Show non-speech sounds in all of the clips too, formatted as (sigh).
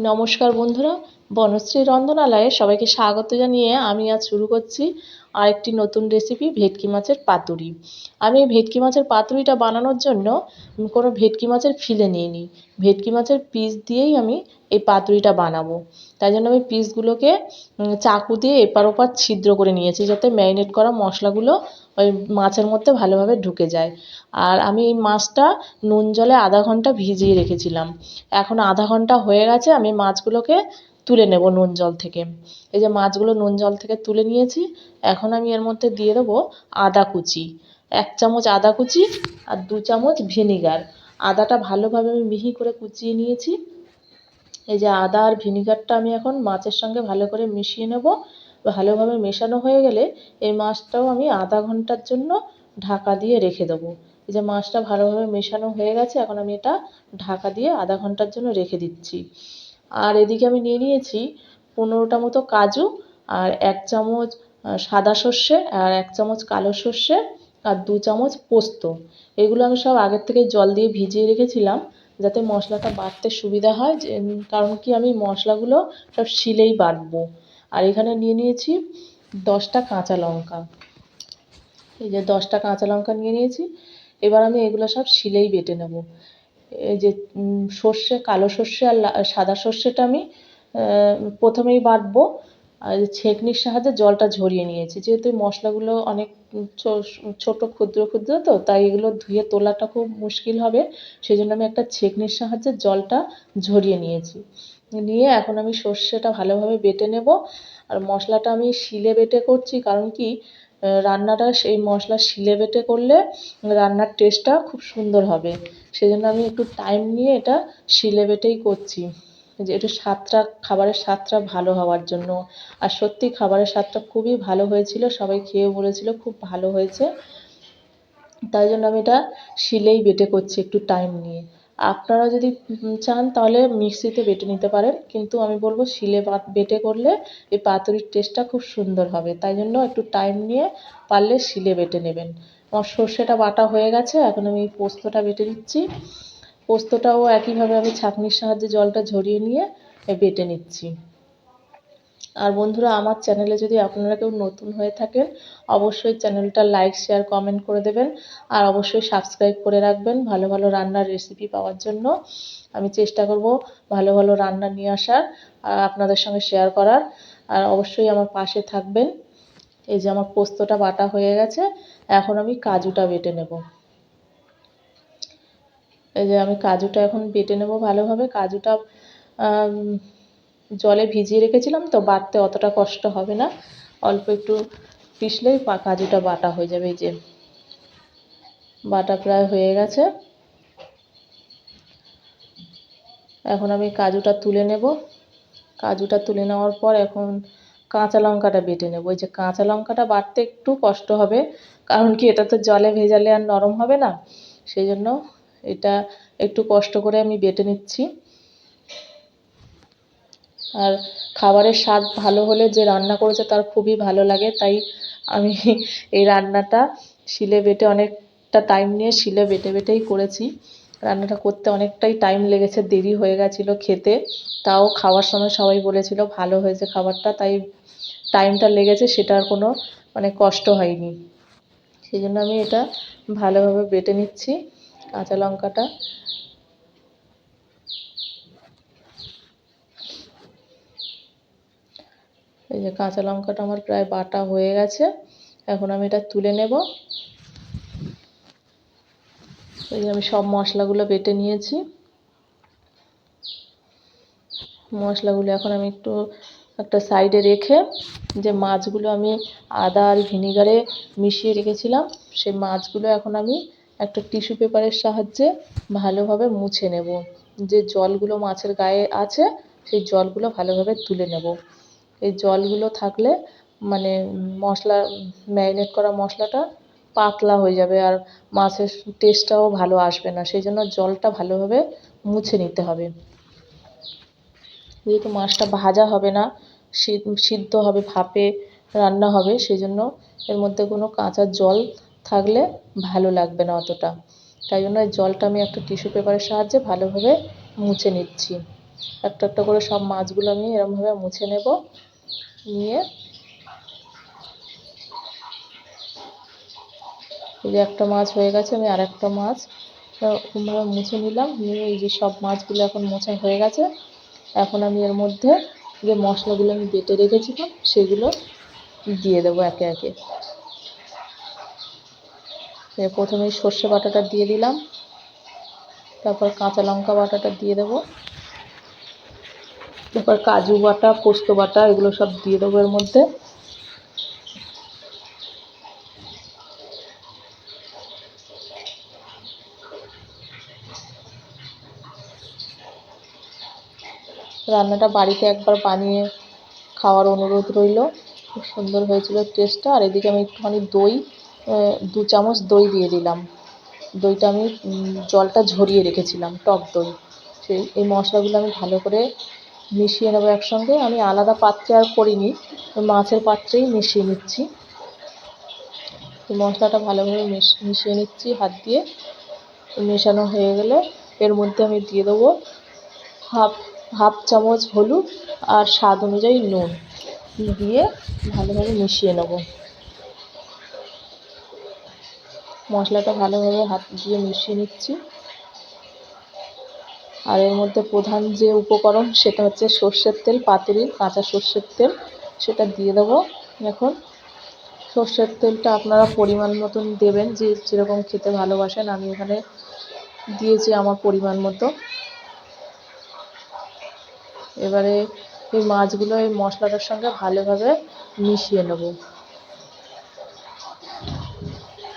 নমস্কার বন্ধুরা বনশ্রী রন্ধনালয়ে সবাইকে স্বাগত জানিয়ে আমি আজ শুরু করছি আরেকটি নতুন রেসিপি ভেটকি মাছের পাতুরি। আমি এই ভেটকি মাছের পাতুরিটা বানানোর জন্য কোনো ভেটকি মাছের ফিলে নিইনি। ভেটকি মাছের পিস দিয়েই আমি এই পাতুরিটা বানাবো। তাই জন্য আমি পিসগুলোকে চাকু দিয়ে এপার ওপার ছিদ্র করে নিয়েছি যাতে ম্যারিনেট করা মশলাগুলো ওই মাছের মধ্যে ভালোভাবে ঢুকে যায়। আর আমি এই মাছটা নুন জলে আধা ঘণ্টা ভিজিয়ে রেখেছিলাম। এখন আধা ঘণ্টা হয়ে গেছে, আমি মাছগুলোকে তুলে নেব নুন জল থেকে। এই যে মাছগুলো নুন জল থেকে তুলে নিয়েছি, এখন আমি এর মধ্যে দিয়ে দেবো আদা কুচি। এক চামচ আদা কুচি আর দু চামচ ভিনিগার। আদাটা ভালোভাবে আমি মিহি করে কুচিয়ে নিয়েছি। এই যে আদা আর ভিনিগারটা আমি এখন মাছের সঙ্গে ভালো করে মিশিয়ে নেব। ভালোভাবে মেশানো হয়ে গেলে এই মাছটাও আমি আধা ঘণ্টার জন্য ঢাকা দিয়ে রেখে দেবো। এই যে মাছটা ভালোভাবে মেশানো হয়ে গেছে, এখন আমি এটা ঢাকা দিয়ে আধা ঘণ্টার জন্য রেখে দিচ্ছি। আর এদিকে আমি নিয়ে নিয়েছি পনেরোটা মতো কাজু আর এক চামচ সাদা সর্ষে আর এক চামচ কালো সর্ষে আর দু চামচ পোস্ত। এগুলো আমি সব আগের থেকে জল দিয়ে ভিজিয়ে রেখেছিলাম যাতে মশলাটা বাটতে সুবিধা হয়। যে কারণ কি আমি মশলাগুলো সব শিলেই বাটবো। আর এখানে নিয়ে নিয়েছি দশটা কাঁচা লঙ্কা। এই যে দশটা কাঁচা লঙ্কা নিয়ে নিয়েছি। এবার আমি এগুলো সব শিলেই বেটে নেব। এই যে সর্ষে, কালো সর্ষে আর সাদা সর্ষেটা আমি প্রথমেই বাটবো। আর ছেঁকনির সাহায্যে জলটা ঝরিয়ে নিয়েছি। যেহেতু মশলাগুলো অনেক ছোটো, ক্ষুদ্র ক্ষুদ্র তো, তাই এগুলো ধুয়ে তোলাটা খুব মুশকিল হবে। সেই জন্য আমি একটা ছেঁকনির সাহায্যে জলটা ঝরিয়ে নিয়েছি। নিয়ে এখন আমি সর্ষেটা ভালোভাবে বেটে নেব। আর মশলাটা আমি শিলে বেটে করছি, কারণ কি রান্নাটা সেই মশলা শিলে বেটে করলে রান্নার টেস্টটা খুব সুন্দর হবে। সেই জন্য আমি একটু টাইম নিয়ে এটা শিলে বেটেই করছি। যে একটু স্বাদটা, খাবারের স্বাদটা ভালো হওয়ার জন্য। আর সত্যি খাবারের স্বাদটা খুবই ভালো হয়েছিল, সবাই খেয়ে বলেছিল খুব ভালো হয়েছে। তাই জন্য আমি এটা শিলেই বেটে করছি একটু টাইম নিয়ে। আপনারা যদি চান তাহলে মিক্সিতে বেটে নিতে পারেন। কিন্তু আমি বলব শিলে বেটে করলে এই পাতুরির টেস্টটা খুব সুন্দর হবে। তাই জন্য একটু টাইম নিয়ে পারলে শিলে বেটে নেবেন। আমার সর্ষেটা বাটা হয়ে গেছে, এখন আমি পোস্তটা বেটে নিচ্ছি। পোস্তটাও একইভাবে আমি ছাঁকনির সাহায্যে জলটা ঝরিয়ে নিয়ে বেটে নিচ্ছি। আর বন্ধুরা, আমার চ্যানেলে যদি আপনারা কেউ নতুন হয়ে থাকেন, অবশ্যই চ্যানেলটা লাইক, শেয়ার, কমেন্ট করে দেবেন। আর অবশ্যই সাবস্ক্রাইব করে রাখবেন ভালো ভালো রান্নার রেসিপি পাওয়ার জন্য। আমি চেষ্টা করব ভালো ভালো রান্না নিয়ে আসার, আর আপনাদের সঙ্গে শেয়ার করার। আর অবশ্যই আমার পাশে থাকবেন। এই যে আমার পোস্তটা বাটা হয়ে গেছে, এখন আমি কাজুটা বেটে নেব। এই যে আমি কাজুটা এখন বেটে নেব ভালোভাবে। কাজুটা জলে ভিজিয়ে রেখেছিলাম, তো বাটতে অতটা কষ্ট হবে না। অল্প একটু পিষলেই কাজুটা বাটা হয়ে যাবে এই যে। বাটা প্রায় হয়ে গেছে। এখন আমি কাজুটা তুলে নেব। কাজুটা তুলে নেওয়ার পর এখন কাঁচা লঙ্কাটা বেটে নেব। ওই যে কাঁচা লঙ্কাটা বাটতে একটু কষ্ট হবে, কারণ কি এটা তো জলে ভেজালে আর নরম হবে না। সেই জন্য এটা একটু কষ্ট করে আমি বেটে নিচ্ছি। আর খাবারের স্বাদ ভালো হলে যে রান্না করেছে তার খুবই ভালো লাগে, তাই আমি (laughs) এই রান্নাটা শিলে বেটে অনেকটা টাইম নিয়ে শিলে বেটে বেটেই করেছি। রান্নাটা করতে অনেকটাই টাইম লেগেছে, দেরি হয়ে গেছিল খেতে, তাও খাওয়ার সময় সবাই বলেছিল ভালো হয়েছে খাবারটা, তাই টাইমটা লেগেছে সেটার কোনো মানে কষ্ট হয়নি। সেই জন্য আমি এটা ভালোভাবে বেটে নিচ্ছি, কাঁচা লঙ্কাটা। এই যে কাঁচা লঙ্কাটা আমার প্রায় বাটা হয়ে গেছে। এখন আমি এটা তুলে নেব। এই আমি সব মশলাগুলো বেটে নিয়েছি। মশলাগুলো এখন আমি একটু একটা সাইডে রেখে যে মাছগুলো আমি আদা আর ভিনিগারে মিশিয়ে রেখেছিলাম, সেই মাছগুলো এখন আমি একটা টিস্যু পেপারের সাহায্যে ভালোভাবে মুছে নেব। যে জলগুলো মাছের গায়ে আছে, সেই জলগুলো ভালোভাবে তুলে নেব। এই জলগুলো থাকলে মানে মশলা ম্যারিনেট করা মশলাটা পাতলা হয়ে যাবে আর মাছের টেস্টটাও ভালো আসবে না। সেই জন্য জলটা ভালোভাবে মুছে নিতে হবে। যেহেতু মাছটা ভাজা হবে না সিদ্ধ হবে, ভাপে রান্না হবে সেই জন্য এর মধ্যে কোনো কাঁচা জল থাকলে ভালো লাগবে না অতটা। তাই জন্য জলটা আমি একটা টিস্যু পেপারের সাহায্যে ভালোভাবে মুছে নিচ্ছি। একটা একটা করে সব মাছগুলো আমি এরমভাবে মুছে নেব। নিয়ে এই যে একটা মাছ হয়ে গেছে, আমি আর একটা মাছ এরকমভাবে মুছে নিলাম। নিয়ে এই যে সব মাছগুলো এখন মোছা হয়ে গেছে, এখন আমি এর মধ্যে যে মশলাগুলো আমি বেটে রেখেছিলাম, সেগুলো দিয়ে দেবো একে একে। প্রথমে সর্ষে বাটাটা দিয়ে দিলাম, তারপর কাঁচা লঙ্কা বাটাটা দিয়ে দেবো। তারপর কাজু বাটা, পোস্ত বাটা, এগুলো সব দিয়ে দেবো এর মধ্যে। রান্নাটা বাড়িতে একবার বানিয়ে খাওয়ার অনুরোধ রইল। খুব সুন্দর হয়েছিল টেস্টটা আর এদিকে আমি একটুখানি দই দু চামচ দই দিয়ে দিলাম। দইটা আমি জলটা ঝরিয়ে রেখেছিলাম, টক দই। সেই, এই মশলাগুলো আমি ভালো করে মিশিয়ে নেব একসঙ্গে। আমি আলাদা পাত্রে আর করিনি মাছের পাত্রেই মিশিয়ে নিচ্ছি। মশলাটা ভালোভাবে মিশিয়ে নিচ্ছি হাত দিয়ে। মেশানো হয়ে গেলে এর মধ্যে আমি দিয়ে দেবো হাফ হাফ চামচ হলুদ আর স্বাদ অনুযায়ী নুন দিয়ে ভালোভাবে মিশিয়ে নেব। মশলাটা ভালোভাবে হাত দিয়ে মিশিয়ে নিচ্ছি। আর এর মধ্যে প্রধান যে উপকরণ সেটা হচ্ছে সর্ষের তেল পাতুরির কাঁচা সর্ষের তেল। সেটা দিয়ে দেবো। এখন সর্ষের তেলটা আপনারা পরিমাণ মতন দেবেন, যে যেরকম খেতে ভালোবাসেন। আমি এখানে দিয়েছি আমার পরিমাণ মতো। এবারে এই মাছগুলো এই মশলাটার সঙ্গে ভালোভাবে মিশিয়ে নেব।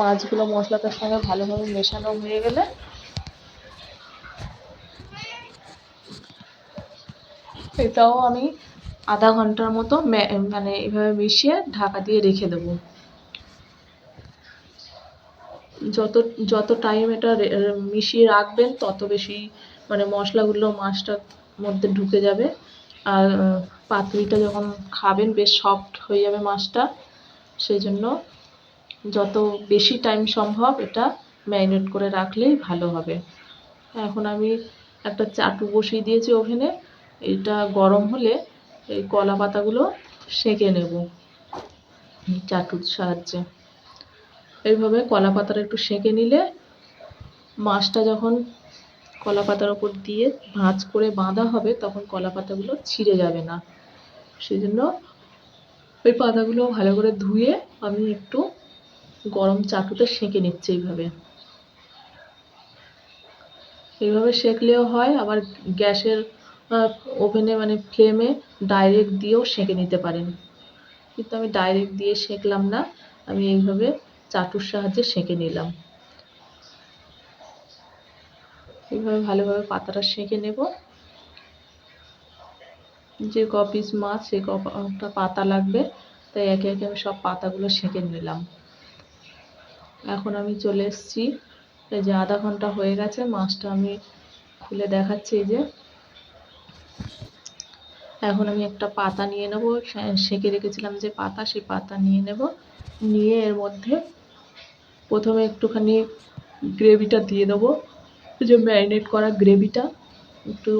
মাছগুলো মশলাটার সঙ্গে ভালোভাবে মেশানো হয়ে গেলে এটাও আমি আধা ঘণ্টার মতো মানে এভাবে মিশিয়ে ঢাকা দিয়ে রেখে দেবো। যত যত টাইম এটা মিশিয়ে রাখবেন, তত বেশি মানে মশলাগুলো মাছটার মধ্যে ঢুকে যাবে। আর পাতুরিটা যখন খাবেন, বেশ সফট হয়ে যাবে মাছটা। সেই জন্য যত বেশি টাইম সম্ভব এটা ম্যারিনেট করে রাখলেই ভালো হবে। এখন আমি একটা চাটু বসিয়ে দিয়েছি ওভেনে। এটা গরম হলে এই কলা পাতাগুলো সেঁকে নেব চাটুর সাহায্যে। এইভাবে কলা পাতাটা একটু সেঁকে নিলে মাছটা যখন কলা পাতার ওপর দিয়ে ভাঁজ করে বাঁধা হবে তখন কলা পাতাগুলো ছিঁড়ে যাবে না। সেই জন্য ওই পাতাগুলো ভালো করে ধুয়ে আমি একটু গরম চাটুতে সেঁকে নিচ্ছি এইভাবে। এইভাবে সেঁকলেও হয়, আবার গ্যাসের ওভেনে মানে ফ্লেমে ডাইরেক্ট দিয়েও সেঁকে নিতে পারেন। কিন্তু আমি ডাইরেক্ট দিয়ে সেঁকলাম না, আমি এইভাবে চাটুর সাহায্যে সেঁকে নিলাম। এইভাবে ভালোভাবে পাতাটা সেঁকে নেব। যে ক পিস মাছ, সে কটা পাতা লাগবে, তাই একে একে আমি সব পাতাগুলো সেঁকে নিলাম। এখন আমি চলে এসেছি। এই যে আধা ঘণ্টা হয়ে গেছে, মাছটা আমি খুলে দেখাচ্ছি যে। এখন আমি একটা পাতা নিয়ে নেব। সেঁকে রেখেছিলাম যে পাতা, সেই পাতা নিয়ে নেব। নিয়ে এর মধ্যে প্রথমে একটুখানি গ্রেভিটা দিয়ে দেবো। যে ম্যারিনেট করা গ্রেভিটা একটু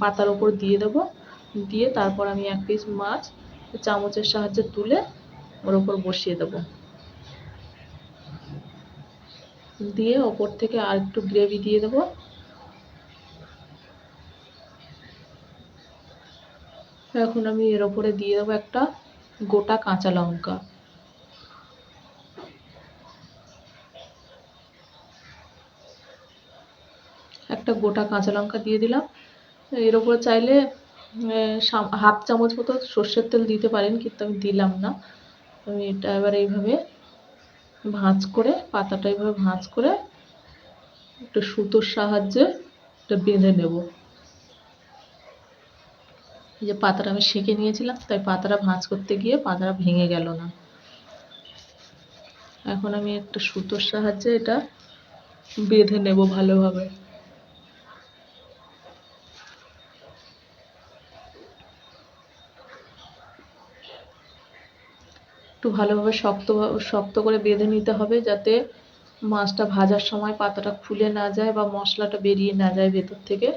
পাতার ওপর দিয়ে দেবো। দিয়ে তারপর আমি এক পিস মাছ চামচের সাহায্যে তুলে ওর ওপর বসিয়ে দেবো। দিয়ে ওপর থেকে আর একটু গ্রেভি দিয়ে দেবো। এখন আমি এর ওপরে দিয়ে দেবো একটা গোটা কাঁচা লঙ্কা। একটা গোটা কাঁচা লঙ্কা দিয়ে দিলাম। এর ওপরে চাইলে হাফ চামচ মতো সর্ষের তেল দিতে পারেন, কিন্তু আমি দিলাম না। আমি এটা এবার এইভাবে ভাঁজ করে, পাতাটা এইভাবে ভাঁজ করে একটু সুতোর সাহায্যে এটা বেঁধে নেব। এই যে পাতাটা আমি সেঁকে নিয়েছিলাম, তাই পাতাটা ভাঁজ করতে গিয়ে পাতাটা ভেঙে গেল না। এখন আমি একটা সুতোর সাহায্যে এটা বেঁধে নেব ভালোভাবে। একটু ভালোভাবে শক্ত শক্ত করে বেঁধে নিতে হবে যাতে মাছটা ভাজার সময় পাতাটা খুলে না যায় বা মশলাটা বেরিয়ে না যায় ভেতর থেকে।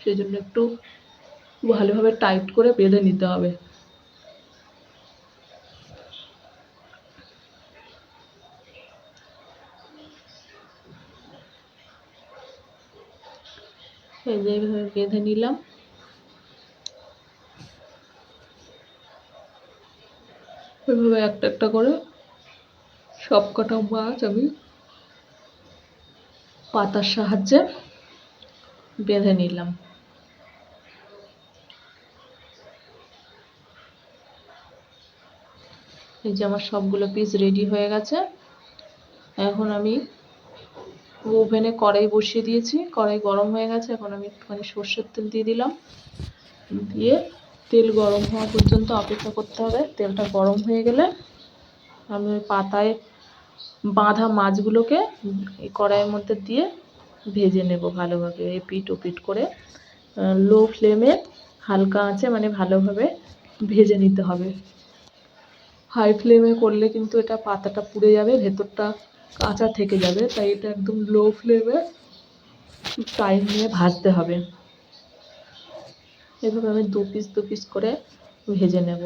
সেই জন্য একটু ভালোভাবে টাইট করে বেঁধে নিতে হবে। এই এইভাবে বেঁধে নিলাম। এভাবে একটা একটা করে সব কটা মাছ আমি পাতার সাহায্যে বেঁধে নিলাম। এই যে আমার সবগুলো পিস রেডি হয়ে গেছে। এখন আমি ওভেনে কড়াই বসিয়ে দিয়েছি। কড়াই গরম হয়ে গেছে, এখন আমি একটুখানি সর্ষের তেল দিয়ে দিলাম। দিয়ে তেল গরম হওয়া পর্যন্ত অপেক্ষা করতে হবে। তেলটা গরম হয়ে গেলে আমি ওই পাতায় বাঁধা মাছগুলোকে এই কড়াইয়ের মধ্যে দিয়ে ভেজে নেব ভালোভাবে, এপিট ওপিট করে। লো ফ্লেমে হালকা আঁচে মানে ভালোভাবে ভেজে নিতে হবে। হাই ফ্লেমে করলে কিন্তু এটা পাতাটা পুড়ে যাবে, ভেতরটা কাঁচা থেকে যাবে, তাই এটা একদম লো ফ্লেমে টাইম নিয়ে ভাজতে হবে। এভাবে আমি দু পিস দু পিস করে ভেজে নেব।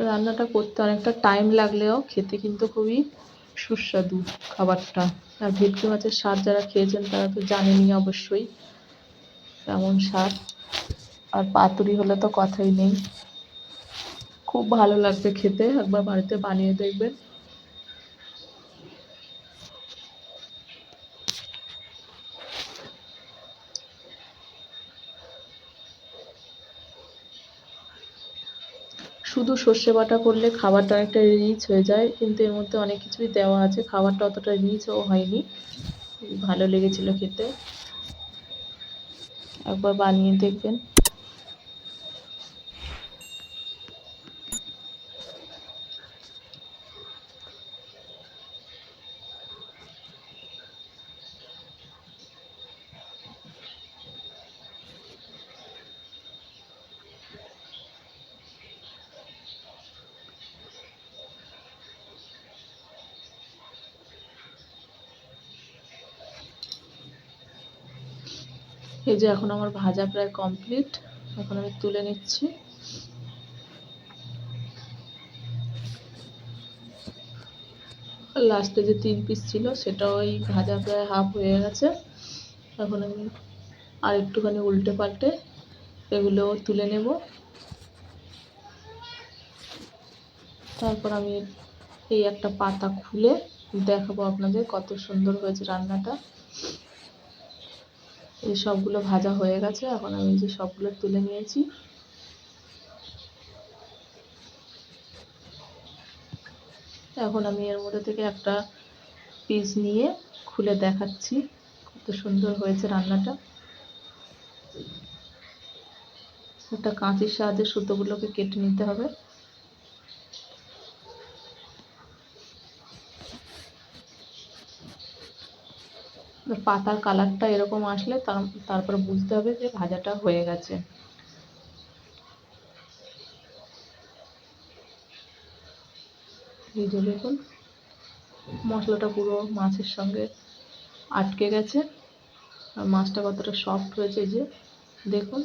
রান্নাটা করতে অনেকটা টাইম লাগলেও খেতে কিন্তু খুবই সুস্বাদু খাবারটা। আর ভেটকি মাছের স্বাদ যারা খেয়েছেন তারা তো জানেনই অবশ্যই। কেমন স্বাদ। আর পাতুরি হলে তো কথাই নেই। খুব ভালো লাগবে খেতে, একবার বাড়িতে বানিয়ে দেখবেন। শুধু সর্ষে বাটা করলে খাবারটা অনেকটা রিচ হয়ে যায়, কিন্তু এর মধ্যে অনেক কিছুই দেওয়া আছে। খাবারটা অতটা রিচও হয়নি। ভালো লেগেছিলো খেতে। একবার বানিয়ে দেখবেন এই যে এখন আমার ভাজা প্রায় কমপ্লিট এখন আমি তুলে নিচ্ছি। লাস্টে যে তিন পিস ছিল সেটা ওই ভাজা প্রায় হাফ হয়ে গেছে। এখন আমি আর একটুখানি উল্টে পাল্টে এগুলো তুলে নেব। তারপর আমি এই একটা পাতা খুলে দেখাবো আপনাদের কত সুন্দর হয়েছে রান্নাটা। এই সবগুলো ভাজা হয়ে গেছে, এখন আমি যে সবগুলো তুলে নিয়েছি। এখন আমি এর মধ্যে থেকে একটা পিস নিয়ে খুলে দেখাচ্ছি, কত সুন্দর হয়েছে রান্নাটা। একটা কাঁচির সাহায্যে সুতোগুলোকে কেটে নিতে হবে। পাতার কালারটা এরকম আসলে তারপর বুঝতে হবে যে ভাজাটা হয়ে গেছে। এই যে দেখুন, মশলাটা পুরো মাছের সঙ্গে আটকে গেছে। আর মাছটা কতটা সফট হয়েছে যে দেখুন।